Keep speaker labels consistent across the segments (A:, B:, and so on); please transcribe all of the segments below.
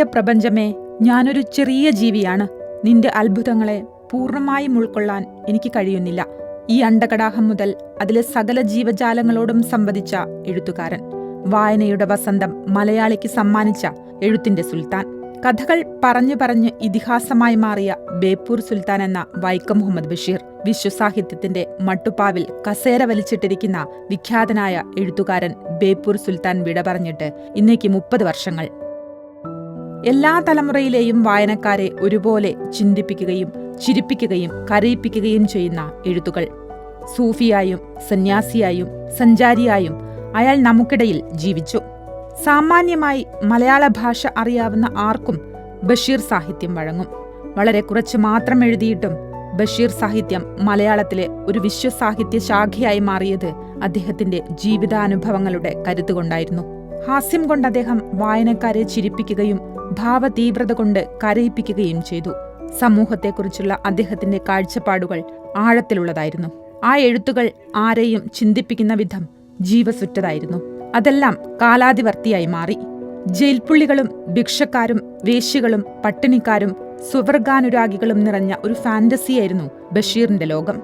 A: പ്രിയ പ്രപഞ്ചമേ ഞാനൊരു ചെറിയ ജീവിയാണ്. നിന്റെ അത്ഭുതങ്ങളെ പൂർണമായും ഉൾക്കൊള്ളാൻ എനിക്ക് കഴിയുന്നില്ല. ഈ അണ്ടകടാഹം മുതൽ അതിലെ സകല ജീവജാലങ്ങളോടും സംവദിച്ച എഴുത്തുകാരൻ. വായനയുടെ വസന്തം മലയാളിക്ക് സമ്മാനിച്ച എഴുത്തിന്റെ സുൽത്താൻ. കഥകൾ പറഞ്ഞു പറഞ്ഞ് ഇതിഹാസമായി മാറിയ ബേപ്പൂർ സുൽത്താൻ എന്ന വൈക്കം മുഹമ്മദ് ബഷീർ വിശ്വസാഹിത്യത്തിന്റെ മട്ടുപ്പാവിൽ കസേര വലിച്ചിട്ടിരിക്കുന്ന വിഖ്യാതനായ എഴുത്തുകാരൻ ബേപ്പൂർ സുൽത്താൻ വിട പറഞ്ഞിട്ട് ഇന്നേക്ക് മുപ്പത് വർഷങ്ങൾ. എല്ലാ തലമുറയിലെയും വായനക്കാരെ ഒരുപോലെ ചിന്തിപ്പിക്കുകയും ചിരിപ്പിക്കുകയും കരയിപ്പിക്കുകയും ചെയ്യുന്ന എഴുത്തുകൾ. സൂഫിയായും സന്യാസിയായും സഞ്ചാരിയായും അയാൾ നമുക്കിടയിൽ ജീവിച്ചു. സാമാന്യമായി മലയാള ഭാഷ അറിയാവുന്ന ആർക്കും ബഷീർ സാഹിത്യം വഴങ്ങും. വളരെ കുറച്ച് മാത്രം എഴുതിയിട്ടും ബഷീർ സാഹിത്യം മലയാളത്തിലെ ഒരു വിശ്വസാഹിത്യ ശാഖയായി മാറിയത് അദ്ദേഹത്തിന്റെ ജീവിതാനുഭവങ്ങളുടെ കരുത്തുകൊണ്ടായിരുന്നു ഹാസ്യം കൊണ്ട് അദ്ദേഹം വായനക്കാരെ ചിരിപ്പിക്കുകയും ഭാവതീവ്രത കൊണ്ട് കരയിപ്പിക്കുകയും ചെയ്തു. സമൂഹത്തെക്കുറിച്ചുള്ള അദ്ദേഹത്തിന്റെ കാഴ്ചപ്പാടുകൾ ആഴത്തിലുള്ളതായിരുന്നു. ആ എഴുത്തുകൾ ആരെയും ചിന്തിപ്പിക്കുന്ന വിധം ജീവസുറ്റതായിരുന്നു അതെല്ലാം കാലാതിവർത്തിയായി മാറി. ജയിൽപ്പുള്ളികളും ഭിക്ഷക്കാരും വേശികളും പട്ടിണിക്കാരും സുവർഗാനുരാഗികളും നിറഞ്ഞ ഒരു ഫാന്റസിയായിരുന്നു ബഷീറിന്റെ ലോകം.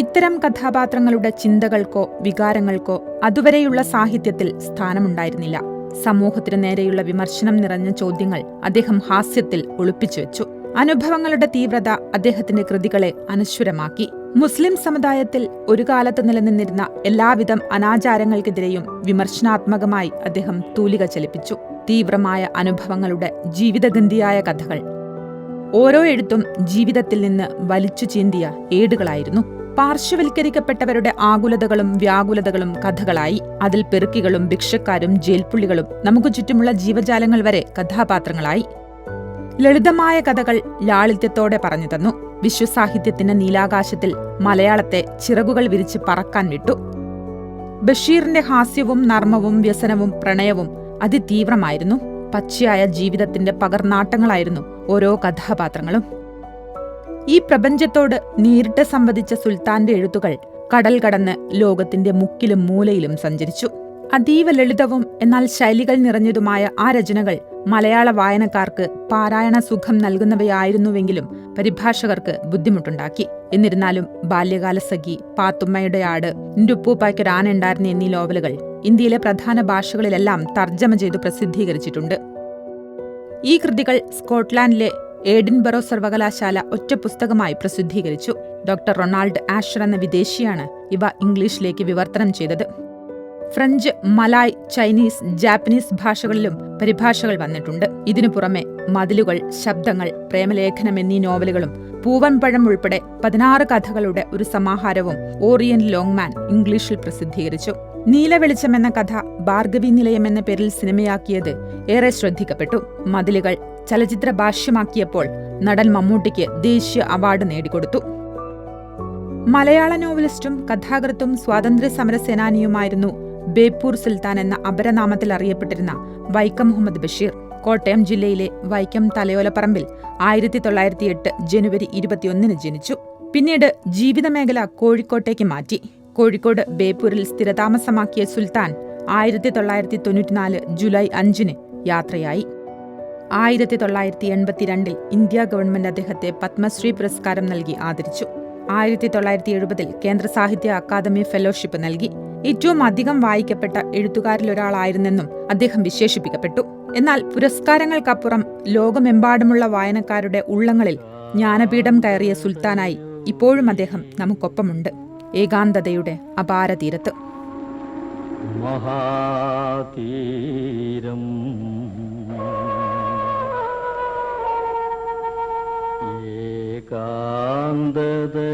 A: ഇത്തരം കഥാപാത്രങ്ങളുടെ ചിന്തകൾക്കോ വികാരങ്ങൾക്കോ അതുവരെയുള്ള സാഹിത്യത്തിൽ സ്ഥാനമുണ്ടായിരുന്നില്ല. സമൂഹത്തിനു നേരെയുള്ള വിമർശനം നിറഞ്ഞ ചോദ്യങ്ങൾ അദ്ദേഹം ഹാസ്യത്തിൽ ഒളിപ്പിച്ചു വെച്ചു. അനുഭവങ്ങളുടെ തീവ്രത അദ്ദേഹത്തിന്റെ കൃതികളെ അനശ്വരമാക്കി. മുസ്ലിം സമുദായത്തിൽ ഒരു കാലത്ത് നിലനിന്നിരുന്ന എല്ലാവിധം അനാചാരങ്ങൾക്കെതിരെയും വിമർശനാത്മകമായി അദ്ദേഹം തൂലിക ചലിപ്പിച്ചു. തീവ്രമായ അനുഭവങ്ങളുടെ ജീവിതഗന്ധിയായ കഥകൾ. ഓരോ എഴുത്തും ജീവിതത്തിൽ നിന്ന് വലിച്ചു ചീന്തിയ ഏടുകളായിരുന്നു. പാർശ്വവൽക്കരിക്കപ്പെട്ടവരുടെ ആകുലതകളും വ്യാകുലതകളും കഥകളായി അതിൽ പെറുക്കികളും ഭിക്ഷക്കാരും ജയിൽപ്പുള്ളികളും നമുക്ക് ചുറ്റുമുള്ള ജീവജാലങ്ങൾ വരെ കഥാപാത്രങ്ങളായി ലളിതമായ കഥകൾ ലാളിത്യത്തോടെ പറഞ്ഞു തന്നു. വിശ്വസാഹിത്യത്തിന്റെ നീലാകാശത്തിൽ മലയാളത്തെ ചിറകുകൾ വിരിച്ച് പറക്കാൻ വിട്ടു. ബഷീറിന്റെ ഹാസ്യവും നർമ്മവും വ്യസനവും പ്രണയവും അതിതീവ്രമായിരുന്നു. പച്ചയായ ജീവിതത്തിന്റെ പകർനാട്ടങ്ങളായിരുന്നു ഓരോ കഥാപാത്രങ്ങളും. ഈ പ്രപഞ്ചത്തോട് നേരിട്ട് സംവദിച്ച സുൽത്താന്റെ എഴുത്തുകൾ കടൽ കടന്ന് ലോകത്തിന്റെ മുക്കിലും മൂലയിലും സഞ്ചരിച്ചു. അതീവ ലളിതവും എന്നാൽ ശൈലികൾ നിറഞ്ഞതുമായ ആ രചനകൾ മലയാള വായനക്കാർക്ക് പാരായണ സുഖം നൽകുന്നവയായിരുന്നുവെങ്കിലും പരിഭാഷകർക്ക് ബുദ്ധിമുട്ടുണ്ടാക്കി. എന്നിരുന്നാലും ബാല്യകാല സഖി പാത്തുമ്മയുടെ ആട് നിന്റുപ്പൂപ്പായ്ക്കൊരാനുണ്ടായിരുന്ന എന്നീ നോവലുകൾ ഇന്ത്യയിലെ പ്രധാന ഭാഷകളിലെല്ലാം തർജമ ചെയ്തു പ്രസിദ്ധീകരിച്ചിട്ടുണ്ട്. ഈ കൃതികൾ സ്കോട്ട്ലാൻഡിലെ ഏഡിൻബറോ സർവകലാശാല ഒറ്റ പുസ്തകമായി പ്രസിദ്ധീകരിച്ചു. ഡോക്ടർ റൊണാൾഡ് ആഷർ എന്ന വിദേശിയാണ് ഇവ ഇംഗ്ലീഷിലേക്ക് വിവർത്തനം ചെയ്തത്. ഫ്രഞ്ച് മലായ് ചൈനീസ് ജാപ്പനീസ് ഭാഷകളിലും പരിഭാഷകൾ വന്നിട്ടുണ്ട്. ഇതിനു പുറമെ മതിലുകൾ ശബ്ദങ്ങൾ പ്രേമലേഖനം എന്നീ നോവലുകളും പൂവൻപഴം ഉൾപ്പെടെ പതിനാറ് കഥകളുടെ ഒരു സമാഹാരവും ഓറിയൻ ലോങ്മാൻ ഇംഗ്ലീഷിൽ പ്രസിദ്ധീകരിച്ചു. നീലവെളിച്ചം എന്ന കഥ ഭാർഗവി നിലയം എന്ന പേരിൽ സിനിമയാക്കിയത് ഏറെ ശ്രദ്ധിക്കപ്പെട്ടു. മതിലുകൾ ചലച്ചിത്ര ഭാഷ്യമാക്കിയപ്പോൾ നടൻ മമ്മൂട്ടിക്ക് ദേശീയ അവാർഡ് നേടിക്കൊടുത്തു. മലയാള നോവലിസ്റ്റും കഥാകൃത്തും സ്വാതന്ത്ര്യ സമര സേനാനിയുമായിരുന്നു ബേപ്പൂർ സുൽത്താൻ എന്ന അപരനാമത്തിൽ അറിയപ്പെട്ടിരുന്ന വൈക്കം മുഹമ്മദ് ബഷീർ. കോട്ടയം ജില്ലയിലെ വൈക്കം തലയോലപ്പറമ്പിൽ ആയിരത്തി തൊള്ളായിരത്തി എട്ട് ജനുവരി ഇരുപത്തിയൊന്നിന് ജനിച്ചു. പിന്നീട് ജീവിതമേഖല കോഴിക്കോട്ടേക്ക് മാറ്റി. കോഴിക്കോട് ബേപ്പൂരിൽ സ്ഥിരതാമസമാക്കിയ സുൽത്താൻ ആയിരത്തി തൊള്ളായിരത്തി തൊണ്ണൂറ്റിനാല് ജൂലൈ അഞ്ചിന് യാത്രയായി. ആയിരത്തി തൊള്ളായിരത്തി എൺപത്തിരണ്ടിൽ ഇന്ത്യ ഗവൺമെന്റ് അദ്ദേഹത്തെ പത്മശ്രീ പുരസ്കാരം നൽകി ആദരിച്ചു. ആയിരത്തി തൊള്ളായിരത്തി എഴുപതിൽ കേന്ദ്ര സാഹിത്യ അക്കാദമി ഫെലോഷിപ്പ് നൽകി. ഏറ്റവും അധികം വായിക്കപ്പെട്ട എഴുത്തുകാരിലൊരാളായിരുന്നെന്നും അദ്ദേഹം വിശേഷിപ്പിക്കപ്പെട്ടു. എന്നാൽ പുരസ്കാരങ്ങൾക്കപ്പുറം ലോകമെമ്പാടുമുള്ള വായനക്കാരുടെ ഉള്ളങ്ങളിൽ ജ്ഞാനപീഠം കയറിയ സുൽത്താനായി ഇപ്പോഴും അദ്ദേഹം നമുക്കൊപ്പമുണ്ട്. ഏകാന്തതയുടെ അപാരതീരത്ത്
B: മഹാതീരം. ഏകാന്തതയുടെ